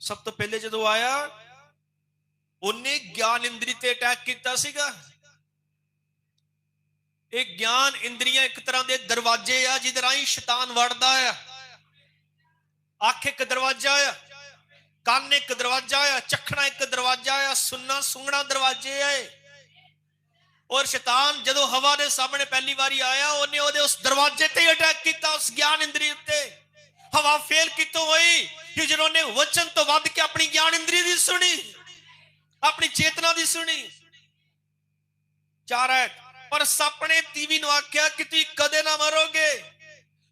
ਸਭ ਤੋਂ ਪਹਿਲੇ ਜਦੋਂ ਆਇਆ, ਉਹਨੇ ਗਿਆਨ ਇੰਦਰੀ ਤੇ ਅਟੈਕ ਕੀਤਾ ਸੀਗਾ। ਇਹ ਗਿਆਨ ਇੰਦਰੀਆਂ ਇੱਕ ਤਰ੍ਹਾਂ ਦੇ ਦਰਵਾਜ਼ੇ ਆ, ਜਿਹਦੇ ਰਾਹੀਂ ਸ਼ੈਤਾਨ ਵੜਦਾ ਆ। ਅੱਖ ਇੱਕ ਦਰਵਾਜ਼ਾ ਆ, ਕੰਨ ਇੱਕ ਦਰਵਾਜ਼ਾ ਆ, ਚੱਖਣਾ ਇੱਕ ਦਰਵਾਜ਼ਾ ਆ, ਸੁਣਨਾ ਸੁੰਘਣਾ ਦਰਵਾਜ਼ੇ ਆ ਔਰ ਸ਼ੈਤਾਨ ਜਦੋਂ ਹਵਾ ਦੇ ਸਾਹਮਣੇ ਪਹਿਲੀ ਵਾਰੀ ਆਇਆ, ਉਹਨੇ ਉਹਦੇ ਉਸ ਦਰਵਾਜ਼ੇ ਤੇ ਅਟੈਕ ਕੀਤਾ, ਉਸ ਗਿਆਨ ਇੰਦਰੀ ਉੱਤੇ। ਹਵਾ ਫੇਲ ਕਿਤੋਂ ਹੋਈ? ਕਿ ਜਦੋਂ ਉਹਨੇ ਵਚਨ ਤੋਂ ਵੱਧ ਕੇ ਆਪਣੀ ਗਿਆਨ ਇੰਦਰੀ ਦੀ ਸੁਣੀ, ਆਪਣੀ ਚੇਤਨਾ ਦੀ ਸੁਣੀ, ਚਾਰ ਹੈ ਪਰ ਸਾਪਣੇ ਤੀਵੀ ਨੂੰ ਆਖਿਆ ਕਿ ਤੁਸੀਂ ਕਦੇ ਨਾ ਮਰੋਗੇ।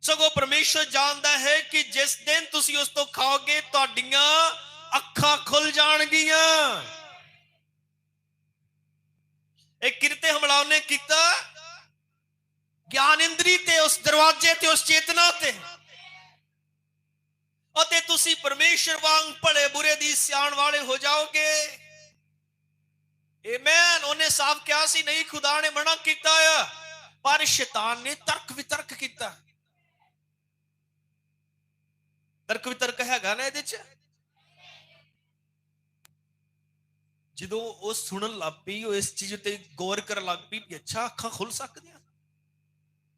ਸਗੋਂ ਪਰਮੇਸ਼ਰ ਜਾਣਦਾ ਹੈ ਕਿ ਜਿਸ ਦਿਨ ਤੁਸੀਂ ਉਸ ਤੋਂ ਖਾਓਗੇ, ਤੁਹਾਡੀਆਂ ਅੱਖਾਂ ਖੁੱਲ ਜਾਣਗੀਆਂ। ਇਹ ਕਿਰਤੇ ਹਮਲਾ ਉਹਨੇ ਕੀਤਾ। ਗਿਆਨ ਇੰਦਰੀ ਤੇ, ਉਸ ਦਰਵਾਜ਼ੇ ਤੇ, ਉਸ ਚੇਤਨਾ ਤੇ। ਅਤੇ ਤੁਸੀਂ ਪਰਮੇਸ਼ਰ ਵਾਂਗ ਭਲੇ ਬੁਰੇ ਦੀ ਸਿਆਣ ਵਾਲੇ ਹੋ ਜਾਓਗੇ। ਆਮੇਨ ਉਹਨੇ ਸਾਫ਼ ਕਿਹਾ ਸੀ, ਨਹੀਂ, ਖੁਦਾ ਨੇ ਮਨਾ ਕੀਤਾ ਆ, ਪਰ ਸ਼ੈਤਾਨ ਨੇ ਤਰਕ ਵਿਤਰਕ ਕੀਤਾ। ਤਰਕ ਵਿਤਰਕ ਹੈਗਾ ਨਾ ਇਹਦੇ ਚ? ਜਦੋਂ ਉਹ ਸੁਣਨ ਲੱਗ ਪਈ, ਉਹ ਇਸ ਚੀਜ਼ ਤੇ ਗੌਰ ਕਰਨ ਲੱਗ ਪਈ ਕਿ ਅੱਛਾ, ਅੱਖਾਂ ਖੁੱਲ ਸਕਦੀਆਂ।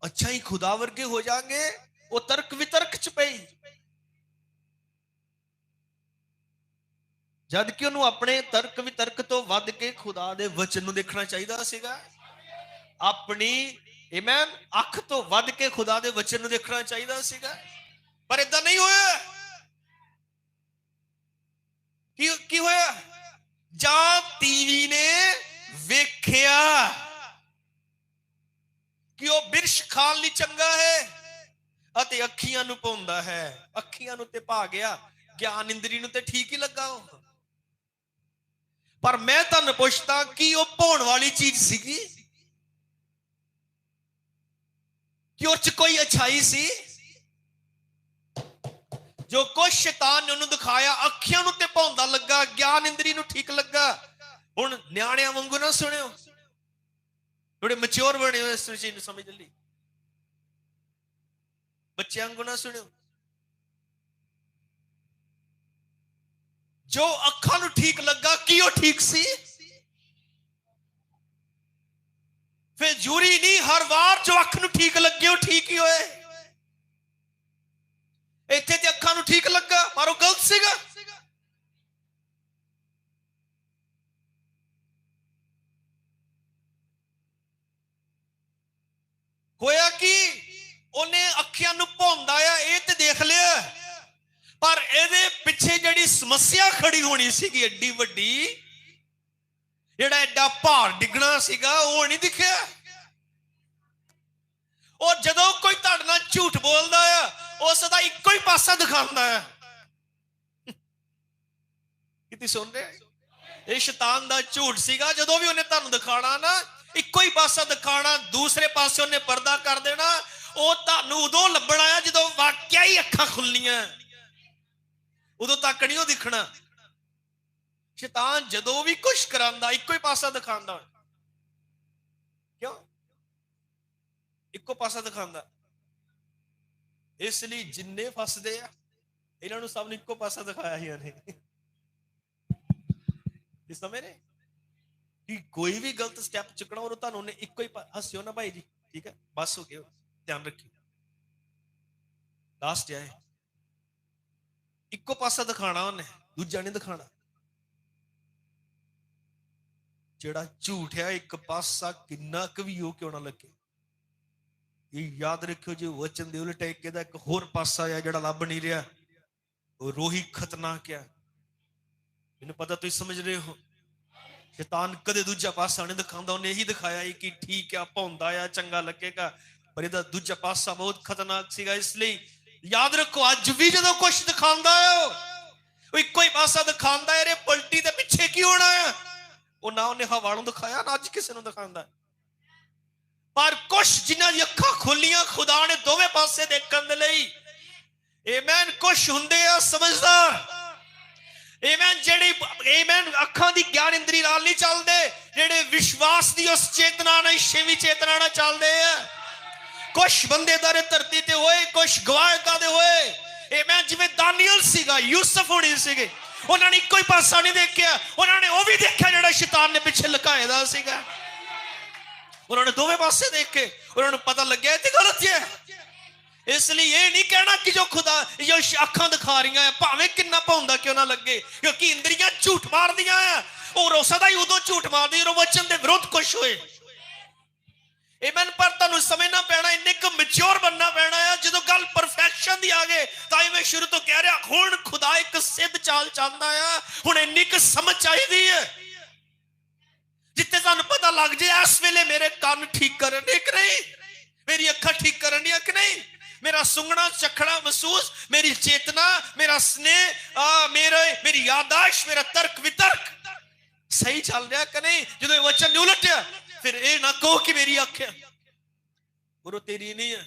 ਅੱਛਾ ਹੀ ਖੁਦਾ ਵਰਗੇ ਹੋ ਜਾਣਗੇ, ਉਹ ਤਰਕ ਵਿਤਰਕ ਚ ਪਈ। ਜਦ ਕਿ ਉਹਨੂੰ ਆਪਣੇ ਤਰਕ ਵਿਤਰਕ ਤੋਂ ਵੱਧ ਕੇ ਖੁਦਾ ਦੇ ਵਚਨ ਨੂੰ ਦੇਖਣਾ ਚਾਹੀਦਾ ਸੀਗਾ। ਆਪਣੀ ਆਮੇਨ ਅੱਖ ਤੋਂ ਵੱਧ ਕੇ ਖੁਦਾ ਦੇ ਵਚਨ ਨੂੰ ਦੇਖਣਾ ਚਾਹੀਦਾ ਸੀਗਾ। ਪਰ ਇਦਾਂ ਨਹੀਂ ਹੋਇਆ। ਕੀ ਕੀ ਹੋਇਆ? ਜਾਂ ਟੀਵੀ ਨੇ ਵੇਖਿਆ ਕਿ ਉਹ ਬਿਰਸ਼ ਖਾਣ ਲਈ ਚੰਗਾ ਹੈ ਅਤੇ ਅੱਖੀਆਂ ਨੂੰ ਪਾਉਂਦਾ ਹੈ। ਅੱਖੀਆਂ ਨੂੰ ਤੇ ਭਾ ਗਿਆ। ਗਿਆਨ ਇੰਦਰੀ ਨੂੰ ਤੇ ਠੀਕ ਹੀ ਲੱਗਾ ਉਹ ਪਰ ਮੈਂ ਤੁਹਾਨੂੰ ਪੁੱਛਦਾ ਕਿ ਉਹ ਪਾਉਣ ਵਾਲੀ ਚੀਜ਼ ਸੀਗੀ? ਕਿ ਉਹ ਚ ਕੋਈ ਅਛਾਈ ਸੀ? ਜੋ ਕੁਛ ਸ਼ੈਤਾਨ ਨੇ ਉਹਨੂੰ ਦਿਖਾਇਆ, ਅੱਖੀਆਂ ਨੂੰ ਤੇ ਪਾਉਂਦਾ ਲੱਗਾ, ਗਿਆਨ ਇੰਦਰੀ ਨੂੰ ਠੀਕ ਲੱਗਾ। ਹੁਣ ਨਿਆਣਿਆਂ ਵਾਂਗੂ ਨਾ ਸੁਣਿਓ। ਥੋੜੇ ਮੈਚੁਰ ਬਣੇ ਹੋਏ ਇਸ ਚੀਜ਼ ਨੂੰ ਸਮਝ ਲਈ। ਬੱਚਿਆਂ ਵਾਂਗੂ ਨਾ ਸੁਣਿਓ। ਜੋ ਅੱਖਾਂ ਨੂੰ ਠੀਕ ਲੱਗਾ, ਕੀ ਉਹ ਠੀਕ ਸੀ? ਫਿਰ ਜੂਰੀ ਨਹੀਂ ਹਰ ਵਾਰ ਜੋ ਅੱਖ ਨੂੰ ਠੀਕ ਲੱਗੇ, ਉਹ ਠੀਕ ਹੀ ਹੋਏ। ਇੱਥੇ ਤੇ ਅੱਖਾਂ ਨੂੰ ਠੀਕ ਲੱਗਾ ਪਰ ਉਹ ਗਲਤ ਸੀਗਾ। ਹੋਇਆ ਕਿ? ਉਹਨੇ ਅੱਖਾਂ ਨੂੰ ਭੌਂਦਾ ਆ, ਇਹ ਤੇ ਦੇਖ ਲਿਆ। ਪਰ ਇਹਦੇ ਜਿਹੜੀ ਸਮੱਸਿਆ ਖੜੀ ਹੋਣੀ ਸੀਗੀ ਏਡੀ ਵੱਡੀ, ਜਿਹੜਾ ਐਡਾ ਭਾਰ ਡਿੱਗਣਾ ਸੀਗਾ, ਉਹ ਨਹੀਂ ਦਿਖਿਆ। ਉਹ ਜਦੋਂ ਕੋਈ ਤੁਹਾਡੇ ਨਾਲ ਝੂਠ ਬੋਲਦਾ ਆ, ਉਸ ਦਾ ਇੱਕੋ ਹੀ ਪਾਸਾ ਦਿਖਾਉਂਦਾ ਆ। ਕਿਤੇ ਸੁਣ ਰਹੇ ਇਹ? ਸ਼ੈਤਾਨ ਦਾ ਝੂਠ ਸੀਗਾ, ਜਦੋਂ ਵੀ ਉਹਨੇ ਤੁਹਾਨੂੰ ਦਿਖਾਣਾ ਨਾ, ਇੱਕੋ ਹੀ ਪਾਸਾ ਦਿਖਾਣਾ ਦੂਸਰੇ ਪਾਸੇ ਉਹਨੇ ਪਰਦਾ ਕਰ ਦੇਣਾ, ਉਹ ਤੁਹਾਨੂੰ ਉਦੋਂ ਲੱਭਣਾ ਆ ਜਦੋਂ ਵਾਕਿਆ ਹੀ ਅੱਖਾਂ ਖੁੱਲਣੀਆਂ ਉਦੋਂ ਤੱਕ ਨਹੀਂ ਉਹ ਦਿਖਣਾ। ਸ਼ੈਤਾਨ ਜਦੋਂ ਵੀ ਕੁਛ ਕਰਾਂਦਾ, ਇੱਕੋ ਹੀ ਪਾਸਾ ਦਿਖਾਉਂਦਾ ਕਿਉਂ? ਇੱਕੋ ਪਾਸਾ ਦਿਖਾਉਂਦਾ ਇਸ ਲਈ ਜਿੰਨੇ ਫਸਦੇ ਆ, ਇਹਨਾਂ ਨੂੰ ਸਭ ਨੂੰ ਇੱਕੋ ਪਾਸਾ ਦਿਖਾਇਆ ਹੀ ਉਹਨੇ ਇਸ ਸਮੇਂ ਨੇ? ਕਿ ਕੋਈ ਵੀ ਗਲਤ ਸਟੈਪ ਚੁੱਕਣਾ ਉਹ ਤੁਹਾਨੂੰ ਉਹਨੇ ਇੱਕੋ ਹੀ ਹੱਸਿਓ ਨਾ ਭਾਈ ਜੀ, ਠੀਕ ਹੈ? ਬਸ ਹੋ ਗਿਆ। ਧਿਆਨ ਰੱਖਿਓ। ਲਾਸਟ ਹੈ ਇੱਕੋ ਪਾਸਾ ਦਿਖਾਣਾ ਉਹਨੇ, ਦੂਜਾ ਨਹੀਂ ਦਿਖਾਣਾ ਜਿਹੜਾ ਝੂਠ ਹੈ ਇੱਕ ਪਾਸਾ ਕਿੰਨਾ ਕੁ ਵੀ ਹੋ ਕਿਉਂ ਨਾ ਲੱਗੇ। ਇਹ ਯਾਦ ਰੱਖਿਓ ਜੇ ਵਚਨ ਦੇ ਉਲਟ ਇੱਕ ਇਹਦਾ ਇੱਕ ਹੋਰ ਪਾਸਾ ਆ ਜਿਹੜਾ ਲੱਭ ਨਹੀਂ ਰਿਹਾ, ਉਹ ਰੋਹੀ ਖਤਰਨਾਕ ਆ। ਮੈਨੂੰ ਪਤਾ ਤੁਸੀਂ ਸਮਝ ਰਹੇ ਹੋ। ਸ਼ੈਤਾਨ ਕਦੇ ਦੂਜਾ ਪਾਸਾ ਨਹੀਂ ਦਿਖਾਉਂਦਾ, ਉਹਨੇ ਇਹੀ ਦਿਖਾਇਆ ਕਿ ਠੀਕ ਆ, ਭੌਂਦਾ ਆ, ਚੰਗਾ ਲੱਗੇਗਾ। ਪਰ ਇਹਦਾ ਦੂਜਾ ਪਾਸਾ ਬਹੁਤ ਖਤਰਨਾਕ ਸੀਗਾ, ਇਸ ਲਈ ਯਾਦ ਰੱਖੋ ਅੱਜ ਵੀ ਜਦੋਂ ਕੁਝ ਦਿਖਾਉਂਦਾ ਆ ਉਹ, ਇੱਕੋ ਹੀ ਪਾਸਾ ਦਿਖਾਉਂਦਾ ਹੈ ਰੇ ਪਲਟੀ ਦੇ ਪਿੱਛੇ ਕੀ ਹੋਣਾ ਆ ਉਹ ਨਾ ਉਹਨੇ ਹਵਾ ਨੂੰ ਦਿਖਾਇਆ ਨਾ ਅੱਜ ਕਿਸੇ ਨੂੰ ਦਿਖਾਉਂਦਾ ਪਰ ਕੁਛ ਜਿਨ੍ਹਾਂ ਦੀ ਅੱਖਾਂ ਖੁੱਲੀਆਂ ਖੁਦਾ ਨੇ ਦੋਵੇਂ ਪਾਸੇ ਦੇਖਣ ਦੇ ਲਈ ਆਮੇਨ ਕੁਛ ਹੁੰਦੇ ਆ ਸਮਝਦਾਰ ਆਮੇਨ ਜਿਹੜੀ ਆਮੇਨ ਅੱਖਾਂ ਦੀ ਗਿਆਨ ਇੰਦਰੀ ਨਾਲ ਨਹੀਂ ਚੱਲਦੇ ਜਿਹੜੇ ਵਿਸ਼ਵਾਸ ਦੀ ਉਸ ਚੇਤਨਾ ਨਾਲ ਛੇਵੀਂ ਚੇਤਨਾ ਨਾਲ ਚੱਲਦੇ ਆ। ਕੁਛ ਬੰਦੇ ਦਾਰੇ ਧਰਤੀ ਤੇ ਹੋਏ, ਕੁਛ ਗਵਾਇਤਾਂ ਦੇ ਹੋਏ। ਆਮੇਨ ਜਿਵੇਂ ਦਾਨੀਅਲ ਸੀਗਾ, ਯੂਸਫ ਹੋਣੀ ਸੀਗੇ। ਉਹਨਾਂ ਨੇ ਇੱਕੋ ਪਾਸਾ ਨਹੀਂ ਦੇਖਿਆ। ਉਹਨਾਂ ਨੇ ਉਹ ਵੀ ਦੇਖਿਆ ਜਿਹੜਾ ਸ਼ੈਤਾਨ ਨੇ ਪਿੱਛੇ ਲੁਕਾਏ ਸੀਗਾ। ਉਹਨਾਂ ਨੇ ਦੋਵੇਂ ਪਾਸੇ ਦੇਖੇ। ਉਹਨਾਂ ਨੂੰ ਪਤਾ ਲੱਗਿਆ, ਇਹ ਤੇ ਗਲਤ ਹੈ ਇਸ ਲਈ ਇਹ ਨਹੀਂ ਕਹਿਣਾ ਕਿ ਜੋ ਖੁਦਾ, ਜੋ ਅੱਖਾਂ ਦਿਖਾ ਰਹੀਆਂ ਆ, ਭਾਵੇਂ ਕਿੰਨਾ ਭੌਂਦਾ ਕਿਉਂ ਨਾ ਲੱਗੇ, ਕਿਉਂਕਿ ਇੰਦਰੀਆਂ ਝੂਠ ਮਾਰਦੀਆਂ ਆ। ਉਹ ਰੋਸਾ ਦਾ ਹੀ ਉਦੋਂ ਝੂਠ ਮਾਰਦੀ ਜਦੋਂ ਵਚਨ ਦੇ ਵਿਰੁੱਧ ਕੁਛ ਹੋਏ। ਇਹਮਨ ਪਰ ਤੁਹਾਨੂੰ ਸਮਝਣਾ ਪੈਣਾ, ਇੰਨੇ ਕੁ ਮੈਚੁਰ ਬੰਨਾ ਪੈਣਾ ਆ। ਜਦੋਂ ਗੱਲ ਪਰਫੈਕਸ਼ਨ ਦੀ ਆ ਗਏ, ਤਾਂ ਹੀ ਮੈਂ ਸ਼ੁਰੂ ਤੋਂ ਕਹਿ ਰਿਹਾ, ਹੁਣ ਖੁਦਾ ਇੱਕ ਸਿੱਧ ਚਾਲ ਚੱਲਦਾ ਆ। ਹੁਣ ਇੰਨੀ ਕੁ ਸਮਝ ਚਾਹੀਦੀ ਹੈ ਜਿੱਤੇ ਸਾਨੂੰ ਪਤਾ ਲੱਗ ਜੇ, ਇਸ ਵੇਲੇ ਮੇਰੇ ਕੰਨ ਠੀਕ ਕਰਨ ਦੇ ਕਿ ਨਹੀਂ? ਮੇਰੀ ਅੱਖਾਂ ਠੀਕ ਕਰਨ ਦੀਆਂ ਕਿ ਨਹੀਂ? ਮੇਰਾ ਸੁੰਗਣਾ, ਚੱਖਣਾ ਮਹਿਸੂਸ, ਮੇਰੀ ਚੇਤਨਾ, ਮੇਰਾ ਸਨੇਹ ਮੇਰੇ, ਮੇਰੀ ਯਾਦਾਸ਼ ਮੇਰਾ ਤਰਕ ਵਿਤਰਕ ਸਹੀ ਚੱਲ ਰਿਹਾ ਕਿ ਨਹੀਂ? ਜਦੋਂ ਇਹ ਵਚਨ ਨਹੀਂ ਉਲਟਿਆ ਫਿਰ ਇਹ ਨਾ ਕਹੋ ਕਿ ਮੇਰੀ ਅੱਖ ਹੈ ਗੁਰੂ ਤੇਰੀ ਨਹੀਂ ਹੈ